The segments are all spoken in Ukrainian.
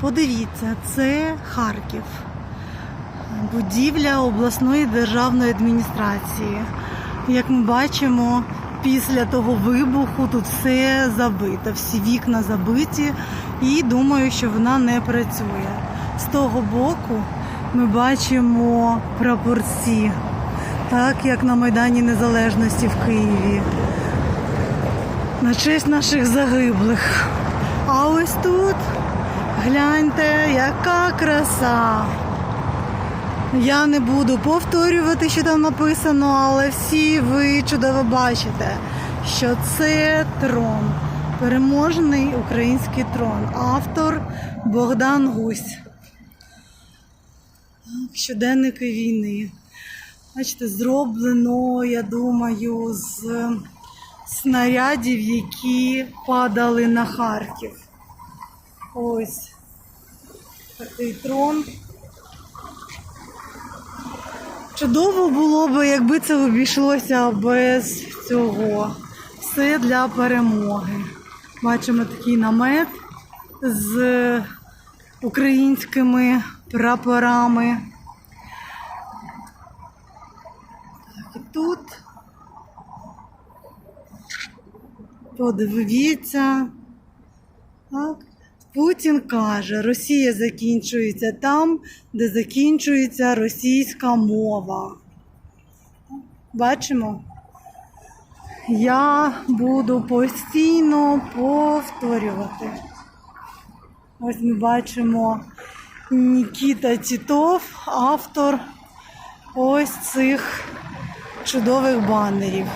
Подивіться, це Харків, будівля обласної державної адміністрації. Як ми бачимо, після того вибуху тут все забито, всі вікна забиті, і думаю, що вона не працює. З того боку ми бачимо прапорці, так як на Майдані Незалежності в Києві. На честь наших загиблих. А ось тут гляньте, яка краса. Я не буду повторювати, що там написано, але всі ви чудово бачите, що це трон, переможний український трон. Автор Богдан Гусь. Щоденники війни. Бачите, зроблено, я думаю, з снарядів, які падали на Харків. Ось такий трон. Чудово було б, якби це обійшлося без цього. Все для перемоги. Бачимо такий намет з українськими прапорами. І тут подивіться. Так. Путін каже, Росія закінчується там, де закінчується російська мова. Бачимо? Я буду постійно повторювати. Ось ми бачимо Нікіта Тітов, автор ось цих чудових банерів.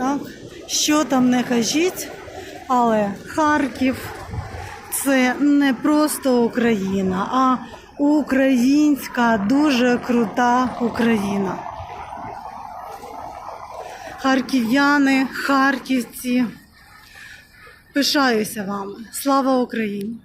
Так, що там не кажіть, але Харків це не просто Україна, а українська дуже крута Україна. Харків'яни, харківці. Пишаюся вами. Слава Україні!